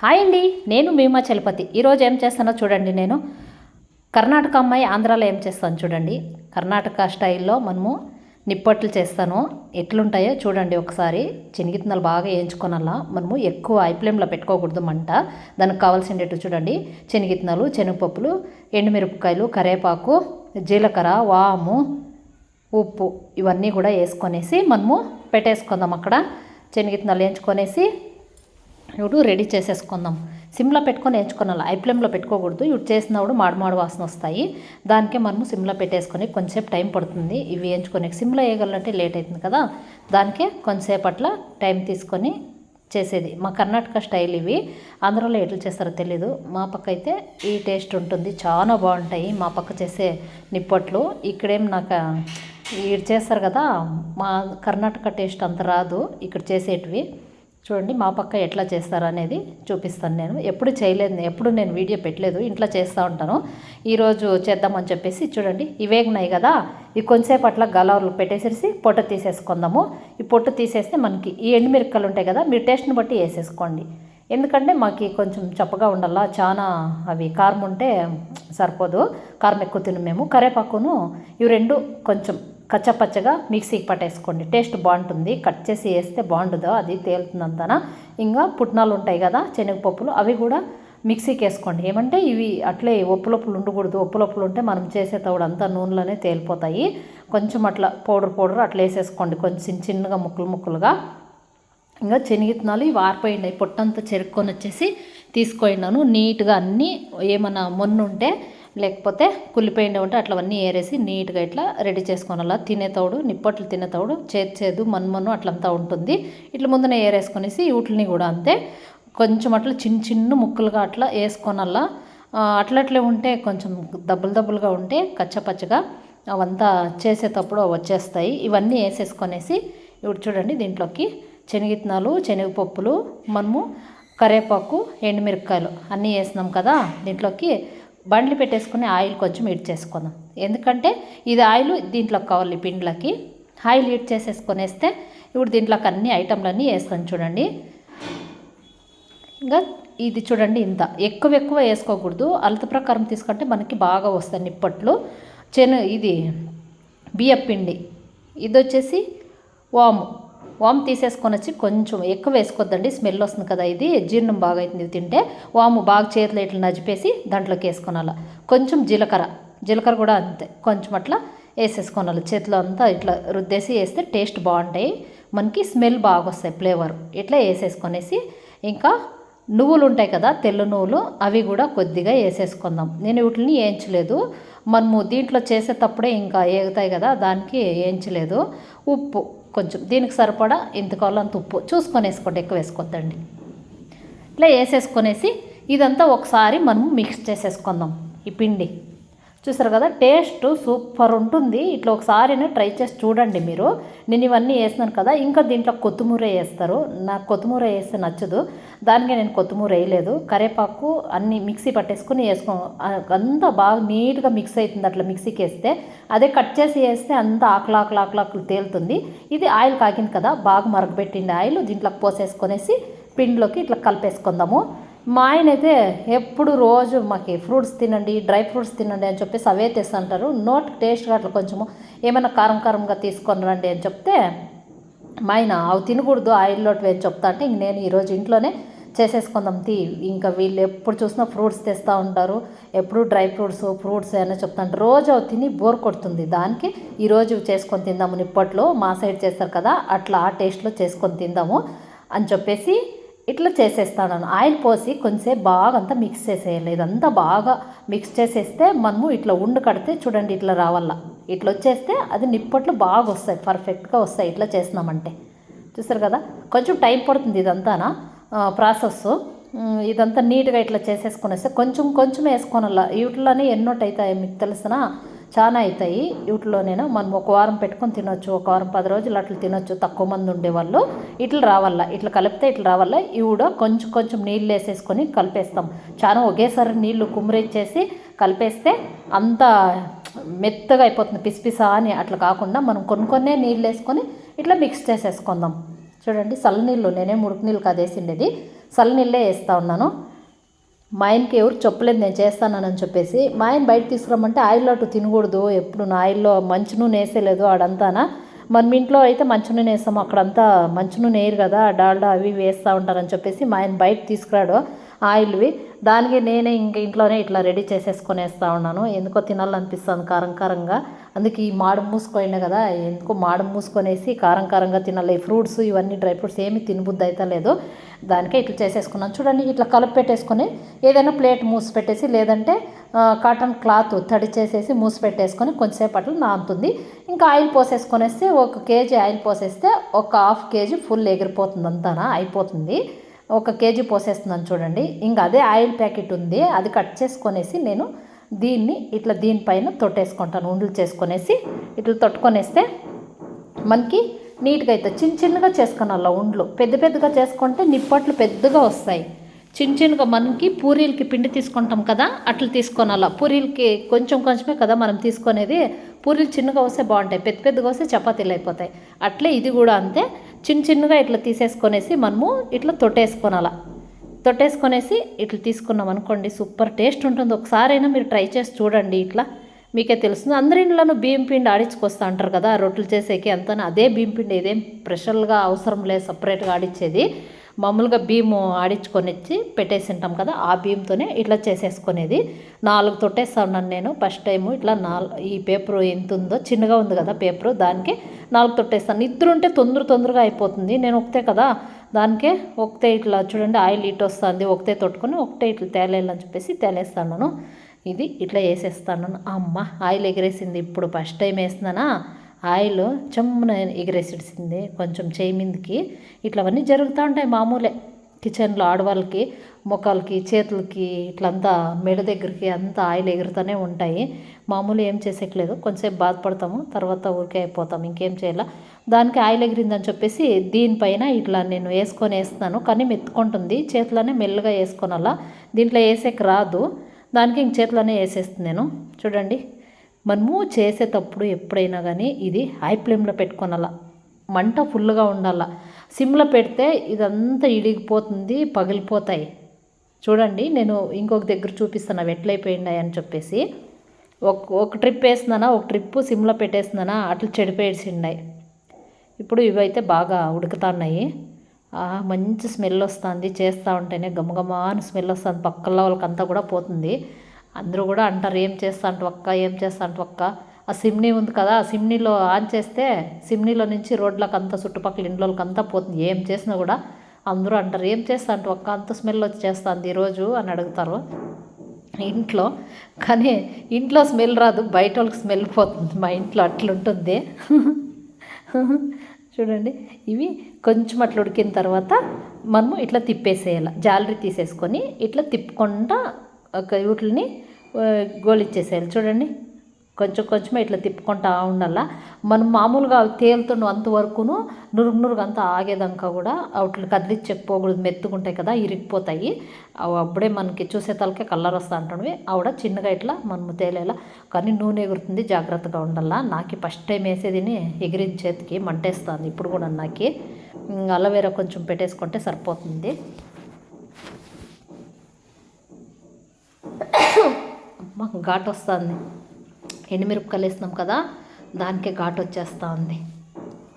Hi అండి నేను భీమా చలపతి. ఈరోజు ఏం చేస్తానో చూడండి నేను. కర్ణాటక అమ్మాయి ఆంధ్రాలో ఏం చేస్తాను చూడండి. కర్ణాటక స్టైల్లో మనము నిప్పట్లు చేస్తాను. ఎట్లుంటాయో చూడండి ఒకసారి. శనగిత్తనాలు బాగా వేయించుకోనల్లా. మనము ఎక్కువ ఐప్లేమ్లో పెట్టుకోకూడదు మంట. దానికి కావాల్సినట్టు చూడండి. శనగిత్తనాలు శనగపప్పులు ఎండుమిరపకాయలు కరివేపాకు జీలకర్ర వాము ఉప్పు ఇవన్నీ కూడా వేసుకొనేసి మనము పెట్టేసుకుందాం అక్కడ. శనగిత్తనాలు వేయించుకొనేసి ఇప్పుడు రెడీ చేసేసుకుందాం. సిమ్లో పెట్టుకొని వేయించుకోవాలి ఐ పెట్టుకోకూడదు. ఇవి చేసినప్పుడు మాడు మాడు వాసన వస్తాయి. దానికే మనము సిమ్లో పెట్టేసుకొని కొంచెంసేపు టైం పడుతుంది. ఇవి వేయించుకొని సిమ్లో వేయగలంటే లేట్ అవుతుంది కదా? దానికే కొంచెంసేపు అట్లా టైం తీసుకొని చేసేది. మా కర్ణాటక స్టైల్ ఇవి. ఆంధ్రాలో ఎట్లా చేస్తారో తెలీదు. మా పక్క అయితే ఈ టేస్ట్ ఉంటుంది. చాలా బాగుంటాయి. మా పక్క చేసే నిప్పట్లు. ఇక్కడేం నాకు ఇక్కడ చేస్తారు కదా? మా కర్ణాటక టేస్ట్ అంత రాదు. ఇక్కడ చేసేటివి. చూడండి మా పక్క ఎట్లా చేస్తారు అనేది చూపిస్తాను నేను. ఎప్పుడు చేయలేదు ఎప్పుడు నేను వీడియో పెట్టలేదు ఇంట్లో చేస్తూ ఉంటాను. ఈరోజు చేద్దామని చెప్పేసి చూడండి ఇవేగ్నాయి కదా. ఇవి కొంచెంసేపు అట్లా గలవలు పెట్టేసేసి పొట్ట తీసేసుకుందాము. ఈ పొట్టు తీసేస్తే మనకి ఈ ఎండుమిరక్కలు ఉంటాయి కదా మీ టేస్ట్ని బట్టి వేసేసుకోండి. ఎందుకంటే మాకు కొంచెం చప్పగా ఉండాలా చాలా అవి కారం ఉంటే సరిపోదు. కారం ఎక్కువ తిను మేము. కరేపాకును ఇవి రెండు కొంచెం కచ్చపచ్చగా మిక్సీకి పట్టేసుకోండి. టేస్ట్ బాగుంటుంది. కట్ చేసి వేస్తే బాగుంటుందో అది తేలుతుందంతన ఇంకా పుట్నాలు ఉంటాయి కదా శనగపప్పులు అవి కూడా మిక్సీకి వేసుకోండి. ఏమంటే ఇవి అట్లే ఒప్పులొప్పులు ఉండకూడదు. ఒప్పులొప్పులు ఉంటే మనం చేసే అంతా నూనెలోనే తేలిపోతాయి. కొంచెం అట్లా పౌడర్ పౌడర్ అట్లా వేసేసుకోండి. కొంచెం చిన్నగా ముక్కలు ముక్కలుగా. ఇంకా శనగిత్తనాలు ఇవి ఆరిపోయినాయి పొట్టంతా చెరుక్కొని వచ్చేసి తీసుకోయినాను నీట్గా అన్నీ ఏమన్నా మొన్ను ఉంటే లేకపోతే కుళ్ళిపోయిండే ఉంటే అట్లా అన్నీ ఏరేసి నీట్గా ఇట్లా రెడీ చేసుకోనాల తినేతోడు నిప్పట్లు తినేతోడు చేదు చేదు మన్మను అట్లంతా ఉంటుంది. ఇట్లా ముందునే ఏరేసుకొనేసి వీటిని కూడా అంతే. కొంచెం అట్లా చిన్న చిన్న ముక్కలుగా అట్లా వేసుకోనల్లా అట్లట్లే ఉంటే కొంచెం దబ్బులు దబ్బులుగా ఉంటే కచ్చపచ్చగా అవంతా చేసేటప్పుడు వచ్చేస్తాయి. ఇవన్నీ వేసేసుకొనేసి ఇప్పుడు చూడండి దీంట్లోకి శనగిత్తనాలు శనగపప్పులు మనము కరివేపాకు ఎండుమిరపకాయలు అన్నీ వేసినాం కదా దీంట్లోకి బండ్లు పెట్టేసుకుని ఆయిల్ కొంచెం హీట్ చేసుకుందాం. ఎందుకంటే ఇది ఆయిల్ దీంట్లోకి కావాలి పిండ్లకి. ఆయిల్ హీట్ చేసేసుకొనేస్తే ఇప్పుడు దీంట్లోకి అన్ని ఐటెంలన్నీ వేస్తాను చూడండి. ఇంకా ఇది చూడండి ఇంత. ఎక్కువ ఎక్కువ వేసుకోకూడదు. అలత ప్రకారం తీసుకుంటే మనకి బాగా వస్తాయి నిప్పట్లు. చెను ఇది బియ్యం పిండి ఇది వచ్చేసి వాము. వాము తీసేసుకొని వచ్చి కొంచెం ఎక్కువ వేసుకోవద్దండి స్మెల్ వస్తుంది కదా ఇది. జీర్ణం బాగా అవుతుంది తింటే. వాము బాగా చేతిలో ఇట్లా నజిపేసి దాంట్లోకి వేసుకోనాల. కొంచెం జీలకర్ర. జీలకర్ర కూడా అంతే. కొంచెం అట్లా వేసేసుకోనాలి. చేతిలో అంతా ఇట్లా రుద్దేసి వేస్తే టేస్ట్ బాగుంటాయి. మనకి స్మెల్ బాగా వస్తాయి ఫ్లేవర్. ఇట్లా వేసేసుకొనేసి ఇంకా నువ్వులు ఉంటాయి కదా తెల్ల నువ్వులు అవి కూడా కొద్దిగా వేసేసుకుందాం. నేను వీటిని వేయించలేదు. మనము దీంట్లో చేసేటప్పుడే ఇంకా ఏగుతాయి కదా దానికి వేయించలేదు. ఉప్పు. కొంచెం దీనికి సరిపడా ఇంత కావాలంత ఉప్పు చూసుకొని వేసుకోండి ఎక్కువ వేసుకోద్దండి. ఇట్లా వేసేసుకొనేసి ఇదంతా ఒకసారి మనం మిక్స్ చేసేసుకుందాం ఈ పిండి. చూసారు కదా టేస్ట్ సూపర్ ఉంటుంది. ఇట్లా ఒకసారి ట్రై చేసి చూడండి మీరు. నేను ఇవన్నీ వేసినాను కదా ఇంకా దీంట్లో కొత్తిమూర వేస్తారు. నాకు కొత్తిమూర వేస్తే నచ్చదు. దానికి నేను కొత్తిమూర వేయలేదు. కరేపాకు అన్నీ మిక్సీ పట్టేసుకుని వేసుకో అంతా బాగా నీట్గా మిక్స్ అవుతుంది. అట్లా మిక్సీకి వేస్తే అదే కట్ చేసి వేస్తే అంతా ఆకలి ఆకలి ఆకలి ఆకలి తేలుతుంది. ఇది ఆయిల్ కాగింది కదా బాగా మరగబెట్టింది ఆయిల్ దీంట్లోకి పోసేసుకొనేసి పిండిలోకి ఇట్లా కలిపేసుకుందాము. మా ఆయన అయితే ఎప్పుడు రోజు మాకు ఫ్రూట్స్ తినండి డ్రై ఫ్రూట్స్ తినండి అని చెప్పేసి అవే తెస్తుంటారు. నోట్ టేస్ట్గా అట్లా కొంచెము ఏమైనా కారం కారంగా తీసుకొని రండి అని చెప్తే మా ఆయన అవి తినకూడదు ఆయిల్లో వేసి చెప్తా అంటే ఇంక నేను ఈరోజు ఇంట్లోనే చేసేసుకుందాం తీ. ఇంకా వీళ్ళు ఎప్పుడు చూసినా ఫ్రూట్స్ తెస్తూ ఉంటారు ఎప్పుడు డ్రై ఫ్రూట్స్ ఫ్రూట్స్ అని చెప్తాను రోజు అవి తిని బోర్ కొడుతుంది. దానికి ఈరోజు చేసుకొని తిందాము నిప్పట్లో మా సైడ్ చేస్తారు కదా అట్లా ఆ టేస్ట్లో చేసుకొని తిందాము అని చెప్పేసి ఇట్లా చేసేస్తాను ఆయిల్ పోసి కొంచెంసేపు బాగా అంతా మిక్స్ చేసేయాలి. ఇదంతా బాగా మిక్స్ చేసేస్తే మనము ఇట్లా ఉండు కడితే చూడండి ఇట్లా రావాల ఇట్లా వచ్చేస్తే అది నిప్పట్లు బాగా వస్తాయి. పర్ఫెక్ట్గా వస్తాయి. ఇట్లా చేసినామంటే చూసారు కదా? కొంచెం టైం పడుతుంది ఇదంతానా? ప్రాసెస్. ఇదంతా నీట్గా ఇట్లా చేసేసుకునేస్తే కొంచెం కొంచెం వేసుకోనల్లా. వీటిలోనే ఎన్నోటైతాయి మీకు తెలిసినా? చాలా అవుతాయి. వీటిలోనేనా మనం ఒక వారం పెట్టుకొని తినొచ్చు ఒక వారం పది రోజులు అట్లా తినొచ్చు. తక్కువ మంది ఉండేవాళ్ళు. ఇట్లా రావాల ఇట్లా కలిపితే ఇట్లా రావాల ఇవి కూడా కొంచెం కొంచెం నీళ్ళు వేసేసుకొని కలిపేస్తాం. చాలా ఒకేసారి నీళ్ళు కుమ్మరిచ్చేసి కలిపేస్తే అంత మెత్తగా అయిపోతుంది. పిసిపిసా అని అట్లా కాకుండా మనం కొన్ని కొన్నే నీళ్ళు వేసుకొని ఇట్లా మిక్స్ చేసేసుకుందాం. చూడండి చల్ల నీళ్ళు నేనే ముడుకు నీళ్ళు కదేసిండేది. చల్లనీళ్ళే వేస్తూ ఉన్నాను. మా ఆయనకి ఎవరు చెప్పలేదు నేను చేస్తానని చెప్పేసి మా ఆయన బయట తీసుకురమ్మంటే ఆయిల్ అటు తినకూడదు ఎప్పుడు నా ఆయిల్లో మంచి నూనె వేసేలేదు ఆడంతానా. మన ఇంట్లో అయితే మంచి నూనె వేస్తాము అక్కడంతా మంచి నూనె వేయరు కదా డాల్డా అవి వేస్తూ ఉంటారని చెప్పేసి మా ఆయన బయట తీసుకురాడు ఆయిల్వి దానికి నేనే ఇంక ఇంట్లోనే ఇట్లా రెడీ చేసేసుకొని వేస్తూ ఉన్నాను. ఎందుకో తినాలనిపిస్తుంది కారం కారంగా. అందుకే ఈ మాడు మూసుకుపోయినా కదా ఎందుకో మాడు మూసుకొనేసి కారం కారంగా తినాలి. ఫ్రూట్స్ ఇవన్నీ డ్రై ఫ్రూట్స్ ఏమి తినబుద్ది అయితే లేదు. దానికే ఇట్లా చేసేసుకున్నాను. చూడండి ఇట్లా కలిపి పెట్టేసుకొని ఏదైనా ప్లేట్ మూసి పెట్టేసి లేదంటే కాటన్ క్లాత్ తడి చేసేసి మూసి పెట్టేసుకొని కొంచెంసేపు అట్లా నానుతుంది. ఇంకా ఆయిల్ పోసేసుకొనేస్తే ఒక కేజీ ఆయిల్ పోసేస్తే ఒక హాఫ్ కేజీ ఫుల్ ఎగిరిపోతుంది అంతానా? అయిపోతుంది. ఒక కేజీ పోసేస్తున్నాను చూడండి. ఇంకా అదే ఆయిల్ ప్యాకెట్ ఉంది. అది కట్ చేసుకొనేసి నేను దీన్ని ఇట్లా దీనిపైన తొట్టేసుకుంటాను ఉండలు చేసుకొనేసి ఇట్లా తొట్టుకొనేస్తే మనకి నీట్గా అవుతుంది చిన్న చిన్నగా చేసుకోనాల ఉండ్లు పెద్ద పెద్దగా చేసుకుంటే నిప్పట్లు పెద్దగా వస్తాయి. చిన్న చిన్నగా మనకి పూరీలకి పిండి తీసుకుంటాం కదా అట్లా తీసుకోనాల పూరీలకి కొంచెం కొంచెమే కదా మనం తీసుకునేది. పూరీలు చిన్నగా వస్తే బాగుంటాయి పెద్ద పెద్దగా వస్తే చపాతీలు అయిపోతాయి. అట్లే ఇది కూడా అంతే చిన్న చిన్నగా ఇట్లా తీసేసుకొనేసి మనము ఇట్లా తొట్టేసుకోనాల తొట్టేసుకొనేసి ఇట్లా తీసుకున్నాం అనుకోండి సూపర్ టేస్ట్ ఉంటుంది. ఒకసారైనా మీరు ట్రై చేసి చూడండి ఇట్లా. మీకే తెలుస్తుంది. అందరి ఇంట్లోనూ బియ్యం పిండి ఆడించుకొస్తా అంటారు కదా రొట్టెలు చేసేకి అంతా అదే బియ్యం పిండి ఇదేం స్పెషల్గా అవసరం లేదు సపరేట్గా ఆడించేది మామూలుగా బియ్యము ఆడించుకొని వచ్చి పెట్టేసి ఉంటాం కదా ఆ బియ్యంతోనే ఇట్లా చేసేసుకునేది. నాలుగు తొట్టేస్తా ఉన్నాను నేను. ఫస్ట్ టైము ఇట్లా నాలుగు ఈ పేపర్ ఎంత ఉందో చిన్నగా ఉంది కదా పేపరు దానికి నాలుగు తొట్టేస్తాను. ఇద్దరు ఉంటే తొందర తొందరగా అయిపోతుంది. నేను ఒకతే కదా దానికే ఒకటే ఇట్లా చూడండి ఆయిల్ ఇటు వస్తుంది ఒకటే తొట్టుకొని ఒకటే ఇట్లా తేలేయాలని చెప్పేసి తేలేస్తాను ఇది ఇట్లా వేసేస్తాను అమ్మ ఆయిల్ ఎగిరేసింది ఇప్పుడు ఫస్ట్ టైం వేస్తున్నానా? ఆయిల్ చెమ్మున ఎగిరేసిడిసింది కొంచెం చేయి మీదకి. ఇట్లా అవన్నీ జరుగుతూ ఉంటాయి మామూలే. కిచెన్లో ఆడవాళ్ళకి ముఖాలకి చేతులకి ఇట్లంతా మెడ దగ్గరికి అంతా ఆయిల్ ఎగురుతూనే ఉంటాయి. మామూలు ఏం చేసేయట్లేదు. కొంచెంసేపు బాధపడతాము. తర్వాత ఊరికే అయిపోతాం. ఇంకేం చేయాల? దానికి ఆయిల్ ఎగిరిందని చెప్పేసి దీనిపైన ఇట్లా నేను వేసుకొని వేస్తున్నాను. కానీ మెత్తుకుంటుంది. చేతిలోనే మెల్లగా వేసుకోనాలా? దీంట్లో వేసేకి రాదు. దానికి ఇంక చేతిలోనే వేసేస్తుంది నేను చూడండి. మనము చేసేటప్పుడు ఎప్పుడైనా కానీ ఇది హై ఫ్లేమ్లో పెట్టుకోనాల? మంట ఫుల్గా ఉండాలా? సిమ్లో పెడితే ఇదంతా ఇడిగిపోతుంది పగిలిపోతాయి. చూడండి నేను ఇంకొక దగ్గర చూపిస్తాను అవి ఎట్లయిపోయినాయి అని చెప్పేసి. ఒక ఒక ట్రిప్ వేస్తున్నానా ఒక ట్రిప్ సిమ్లో పెట్టేస్తున్నానా అట్లా చెడిపోయేసిండాయి ఇప్పుడు ఇవైతే బాగా ఉడుకుతున్నాయి. మంచి స్మెల్ వస్తుంది చేస్తూ ఉంటేనే గమగమా అని స్మెల్ వస్తుంది పక్కల వాళ్ళకంతా కూడా పోతుంది. అందరూ కూడా అంటారు ఏం చేస్తా అంటూ ఒక్క ఏం చేస్తా అంటూ ఒక్క ఆ సిమ్నీ ఉంది కదా ఆ సిమ్నీలో ఆన్ చేస్తే సిమ్నీలో నుంచి రోడ్లకు అంతా చుట్టుపక్కల ఇండ్లకి అంతా పోతుంది. ఏం చేసినా కూడా అందరూ అంటారు ఏం చేస్తా అంటే ఒక్క అంత స్మెల్ వచ్చేస్తుంది ఈరోజు అని అడుగుతారు ఇంట్లో. కానీ ఇంట్లో స్మెల్ రాదు బయట వాళ్ళకి స్మెల్ పోతుంది. మా ఇంట్లో అట్లుంటుంది చూడండి ఇవి కొంచెం అట్లా ఉడికిన తర్వాత మనము ఇట్లా తిప్పేసేయాలి. జాలరీ తీసేసుకొని ఇట్లా తిప్పుకుంటా ఒక వీటిని గోలిచ్చేసేయాలి. చూడండి కొంచెం కొంచెం ఇట్లా తిప్పుకుంటా ఉండాల. మనం మామూలుగా అవి అంతవరకును నురుగు నురుగు అంతా ఆగేదాకా కూడా వాటిని కదిలించకపోకూడదు మెత్తుకుంటాయి కదా ఇరిగిపోతాయి. అవి అప్పుడే మనకి చూసే తలకే కలర్ వస్తూ ఉంటుంది ఆవిడ చిన్నగా ఇట్లా మనము తేలేలా. కానీ నూనె ఎగురుతుంది జాగ్రత్తగా ఉండాలా. నాకు ఫస్ట్ టైం వేసేదిని ఎగిరిన చేతికి మంటేస్తుంది. ఇప్పుడు కూడా నాకు. అలవేరా కొంచెం పెట్టేసుకుంటే సరిపోతుంది. అమ్మ ఘాట్ వస్తుంది ఎండుమిరపకాయలు వేసినాం కదా దానికే ఘాటు వచ్చేస్తూ ఉంది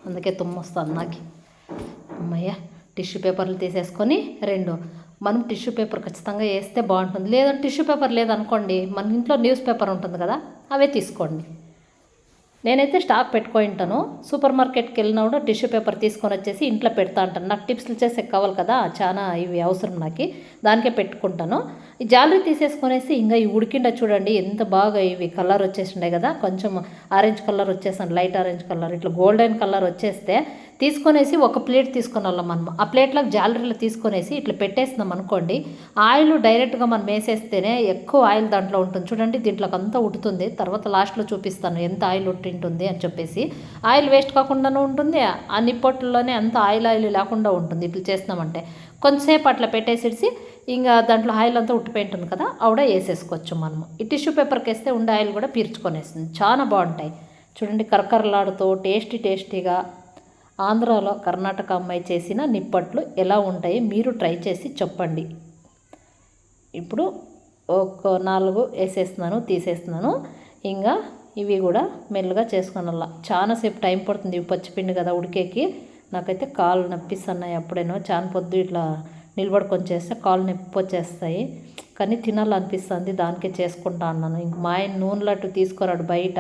అందుకే తుమ్మొస్తుంది నాకు. అమ్మయ్య టిష్యూ పేపర్లు తీసేసుకొని రెండు. మనం టిష్యూ పేపర్ ఖచ్చితంగా వేస్తే బాగుంటుంది. లేదంటే టిష్యూ పేపర్ లేదనుకోండి మన ఇంట్లో న్యూస్ పేపర్ ఉంటుంది కదా అవే తీసుకోండి. నేనైతే స్టాక్ పెట్టుకొని ఉంటాను. సూపర్ మార్కెట్కి వెళ్ళినప్పుడు టిష్యూ పేపర్ తీసుకొని వచ్చేసి ఇంట్లో పెడతా ఉంటాను. నాకు టిప్స్లు చేసే కావాలి కదా చాలా ఇవి అవసరం నాకు. దానికే పెట్టుకుంటాను. ఈ జాలరీ తీసేసుకొనేసి ఇంకా ఈ ఉడికిండ చూడండి ఎంత బాగా ఇవి కలర్ వచ్చేసిండే కదా. కొంచెం ఆరెంజ్ కలర్ వచ్చేసాను లైట్ ఆరెంజ్ కలర్. ఇట్లా గోల్డెన్ కలర్ వచ్చేస్తే తీసుకొనేసి ఒక ప్లేట్ తీసుకొని వెళ్ళాం మనం. ఆ ప్లేట్లో జాలరీలో తీసుకొనేసి ఇట్లా పెట్టేసినాం అనుకోండి ఆయిల్ డైరెక్ట్గా మనం వేసేస్తేనే ఎక్కువ ఆయిల్ దాంట్లో ఉంటుంది. చూడండి దీంట్లోకి అంతా ఉడుతుంది. తర్వాత లాస్ట్లో చూపిస్తాను ఎంత ఆయిల్ ఉట్టింటుంది అని చెప్పేసి. ఆయిల్ వేస్ట్ కాకుండానే ఉంటుంది ఆ నిప్పొట్టులోనే అంత ఆయిల్ ఆయిల్ లేకుండా ఉంటుంది ఇట్లా చేస్తున్నామంటే కొంతసేపు అట్లా పెట్టేసేసి ఇంకా దాంట్లో ఆయిల్ అంతా ఉట్టిపోయి ఉంటుంది కదా ఆవిడ వేసేసుకోవచ్చు మనము. ఈ టిష్యూ పేపర్కి వేస్తే ఉండే ఆయిల్ కూడా పీల్చుకొనేస్తుంది చాలా బాగుంటాయి. చూడండి కరకరలాడుతూ టేస్టీ టేస్టీగా ఆంధ్రాలో కర్ణాటక అమ్మాయి చేసిన నిప్పట్లు ఎలా ఉంటాయి మీరు ట్రై చేసి చెప్పండి. ఇప్పుడు ఒక నాలుగు వేసేస్తున్నాను తీసేస్తున్నాను. ఇంకా ఇవి కూడా మెల్లగా చేసుకోనాల చాలాసేపు టైం పడుతుంది. ఇవి పచ్చిపిండి కదా ఉడికేకి. నాకైతే కాళ్ళు నొప్పిస్తున్నాయి అప్పుడేనో. చాలా పొద్దు ఇట్లా నిలబడుకొని చేస్తే కాళ్ళు నొప్పి వచ్చేస్తాయి కానీ తినాలనిపిస్తుంది దానికే చేసుకుంటా అన్నాను. ఇంక మా ఆయన నూనె లడ్డు తీసుకురాడు బయట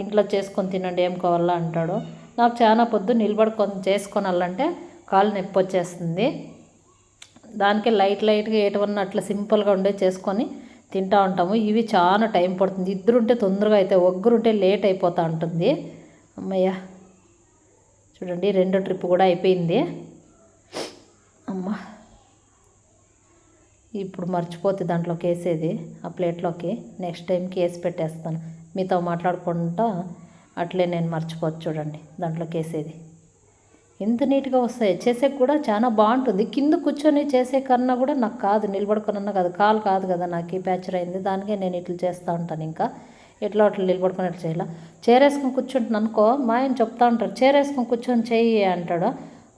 ఇంట్లో చేసుకొని తినండి ఏం కావాలా అంటాడు. నాకు చాలా పొద్దు నిలబడుకొని చేసుకోనాలంటే కాళ్ళు నొప్పి వచ్చేస్తుంది దానికి లైట్ లైట్గా ఏటవన్నా అట్లా సింపుల్గా ఉండే చేసుకొని తింటూ ఉంటాము. ఇవి చాలా టైం పడుతుంది. ఇద్దరుంటే తొందరగా అయితే ఒక్కరుంటే లేట్ అయిపోతూ ఉంటుంది. అమ్మయ్య చూడండి రెండో ట్రిప్ కూడా అయిపోయింది. అమ్మ. ఇప్పుడు మర్చిపోతే దాంట్లోకి వేసేది ఆ ప్లేట్లోకి. నెక్స్ట్ టైంకి వేసి పెట్టేస్తాను. మీతో మాట్లాడుకుంటా అట్లే నేను మర్చిపోవచ్చు చూడండి దాంట్లోకి వేసేది ఎంత నీట్గా వస్తాయి. చేసేకి కూడా చాలా బాగుంటుంది. కింద కూర్చొని చేసే కన్నా కూడా నాకు కాదు నిలబడుకున్నా కాదు. కాలు కాదు కదా నాకు ఈ ప్యాచర్ అయింది. దానికే నేను ఇట్లా చేస్తూ ఉంటాను ఇంకా. ఎట్లా అట్లా నిలబడుకుని ఎట్లా చేయాల? చేరేసుకొని కూర్చుంటున్నాను అనుకో మా ఆయన చెప్తా ఉంటారు చేరేసుకొని కూర్చొని చెయ్యి అంటాడు.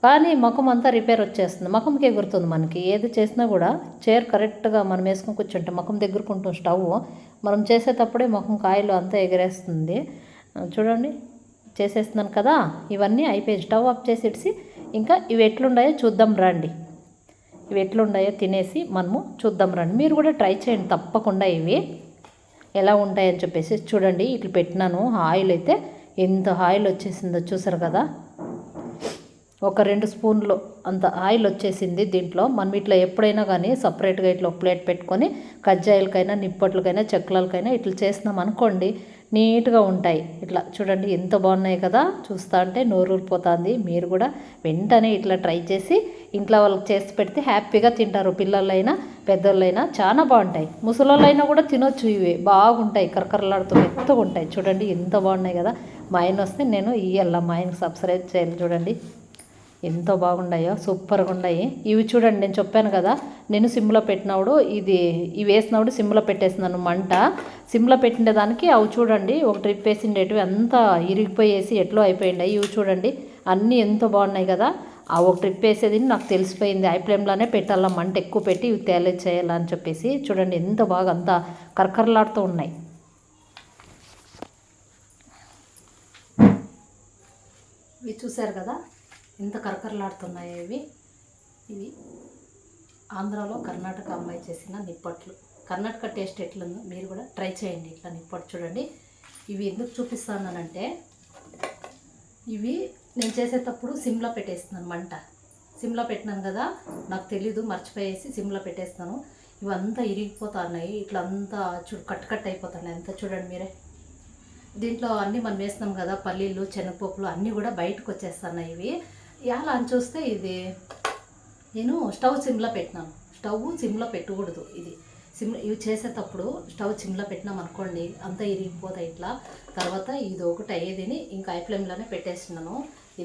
కానీ ముఖం అంతా రిపేర్ వచ్చేస్తుంది. ముఖంకి ఎగురుతుంది మనకి. ఏది చేసినా కూడా చైర్ కరెక్ట్గా మనం వేసుకొని కూర్చుంటే ముఖం దగ్గరకుంటాం స్టవ్ మనం చేసేటప్పుడే ముఖం కాయలు అంతా ఎగరేస్తుంది. చూడండి. చేసేస్తున్నాను కదా. ఇవన్నీ అయిపోయి స్టవ్ ఆఫ్ చేసి ఇడిసి ఇంకా ఇవి ఎట్లున్నాయో చూద్దాం రండి. ఇవి ఎట్లున్నాయో తినేసి మనము చూద్దాం రండి. మీరు కూడా ట్రై చేయండి తప్పకుండా ఇవి. ఎలా ఉంటాయని చెప్పేసి చూడండి. ఇట్లా పెట్టినాను. ఆయిల్ అయితే ఎంత ఆయిల్ వచ్చేసిందో చూసారు కదా. ఒక రెండు స్పూన్లు అంత ఆయిల్ వచ్చేసింది దీంట్లో. మనం ఇట్లా ఎప్పుడైనా కానీ సపరేట్గా ఇట్లా ఒక ప్లేట్ పెట్టుకొని కజ్జాయిలకైనా నిప్పట్లకైనా చెక్కలకైనా ఇట్లా చేసినాం అనుకోండి నీట్గా ఉంటాయి. ఇట్లా చూడండి ఎంత బాగున్నాయి కదా? చూస్తా అంటే నోరూరిపోతుంది. మీరు కూడా వెంటనే ఇట్లా ట్రై చేసి ఇంట్లో వాళ్ళకి చేసి పెడితే హ్యాపీగా తింటారు. పిల్లలైనా పెద్దోళ్ళైనా చాలా బాగుంటాయి. ముసలోళ్ళైనా కూడా తినొచ్చు ఇవి. బాగుంటాయి. కరకరలాడుతూ మెత్తగా ఉంటాయి చూడండి ఎంత బాగున్నాయి కదా? మా ఆయన వస్తే నేను ఇయ్యాల. మా ఆయనకి సబ్స్క్రైబ్ చేయాలి చూడండి. ఎంత బాగున్నాయో సూపర్గా ఉన్నాయి. ఇవి చూడండి నేను చెప్పాను కదా నేను సిమ్లో పెట్టినప్పుడు ఇది ఇవి వేసినప్పుడు సిమ్లో పెట్టేసినాను మంట. సిమ్లో పెట్టిన దానికి అవి చూడండి ఒక ట్రిప్ వేసిండేటివి అంతా ఇరిగిపోయేసి ఎట్లో అయిపోయిండాయి ఇవి చూడండి అన్నీ ఎంతో బాగున్నాయి కదా. ఆ ఒక ట్రిప్ వేసేది నాకు తెలిసిపోయింది. ఐ ఫ్లేమ్లోనే పెట్టాలా మంట ఎక్కువ పెట్టి ఇవి తేలే చేయాలా అని చెప్పేసి. చూడండి ఎంత బాగా అంతా కరకరలాడుతూ ఉన్నాయి. ఇవి చూశారు కదా ఎంత కరకరలాడుతున్నాయో ఇవి? ఇవి ఆంధ్రాలో కర్ణాటక అమ్మాయి చేసిన నిప్పట్లు. కర్ణాటక టేస్ట్ ఎట్లుందో మీరు కూడా ట్రై చేయండి ఇట్లా నిప్పట్లు చూడండి. ఇవి ఎందుకు చూపిస్తానంటే ఇవి నేను చేసేటప్పుడు సిమ్లో పెట్టేస్తున్నాను మంట. సిమ్లో పెట్టినాను కదా నాకు తెలీదు మర్చిపోయేసి సిమ్లో పెట్టేస్తాను ఇవంతా ఇరిగిపోతున్నాయి ఇట్లా అంతా చూ కట్ కట్ అయిపోతున్నాయి అంతా చూడండి మీరే. దీంట్లో అన్నీ మనం వేస్తున్నాం కదా పల్లీలు శనగపప్పులు అన్నీ కూడా బయటకు వచ్చేస్తున్నాయి ఇవి. ఎలా అని చూస్తే ఇది నేను స్టవ్ సిమ్లో పెట్టినాను. స్టవ్ సిమ్లో పెట్టకూడదు ఇది. సిమ్ ఇవి చేసేటప్పుడు స్టవ్ సిమ్లో పెట్టినాం అనుకోండి అంతా ఇరిగిపోతాయి ఇట్లా. తర్వాత ఇది ఒకటి అయ్యేదిని ఇంకా ఐ ఫ్లేమ్లోనే పెట్టేసినాను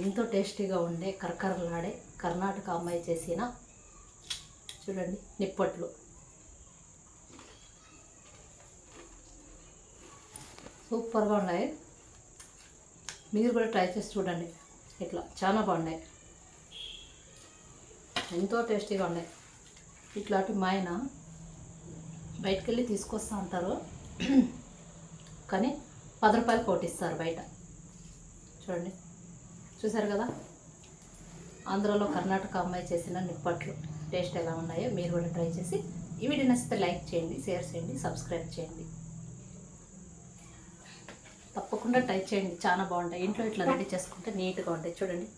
ఎంతో టేస్టీగా ఉండే కరకరలాడే కర్ణాటక అమ్మాయి చేసిన చూడండి నిప్పట్లు. సూపర్గా ఉన్నాయి. మీరు కూడా ట్రై చేసి చూడండి. ఇట్లా. చాలా బాగున్నాయి. ఎంతో టేస్టీగా ఉన్నాయి. ఇట్లాంటి మా ఆయన బయటకు వెళ్ళి తీసుకొస్తా అంటారు. కానీ పది రూపాయలు కోటిస్తారు బయట. చూడండి. చూసారు కదా? ఆంధ్రాలో కర్ణాటక అమ్మాయి చేసిన నిప్పట్లు. టేస్ట్ ఎలా ఉన్నాయో మీరు కూడా ట్రై చేసి ఈ వీడియో నచ్చితే లైక్ చేయండి షేర్ చేయండి సబ్స్క్రైబ్ చేయండి. తప్పకుండా ట్రై చేయండి. చాలా బాగుంటాయి. ఇంట్లో ఇట్లా రెడీ చేసుకుంటే నీట్గా ఉంటాయి. చూడండి.